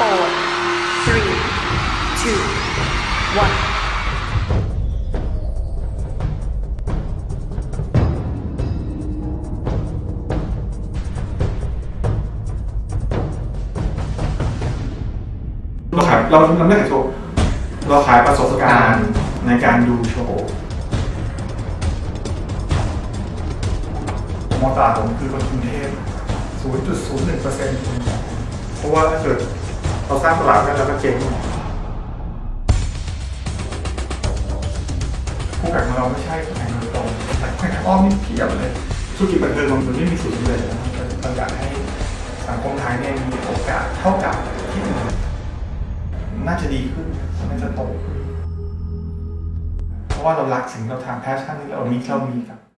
เราขายเราเราไม่ขายโชว์เราขายประสบการณ์ในการดูโชว์มอตาผมคือคนกรุงเทพ0.01%เพราะว่าถ้าเกิด เราสร้างตลาดได้แล้วก็เจ๊งคู่แข่งของเราไม่ใช่คู่แข่งโดยตรงแต่คู่แข่งอ้อมนี่เพียบเลยธุรกิจบันเทิงมันไม่มีสูตรเร็จนะเราอยากให้สังคมไทยเนี่ยมีโอกาสเท่ากับที่อื่นน่าจะดีขึ้นน่าจะโตขึ้นเพราะว่าเรารักสิ่งเราทำแพชชั่นที่เรามีเรามีครับ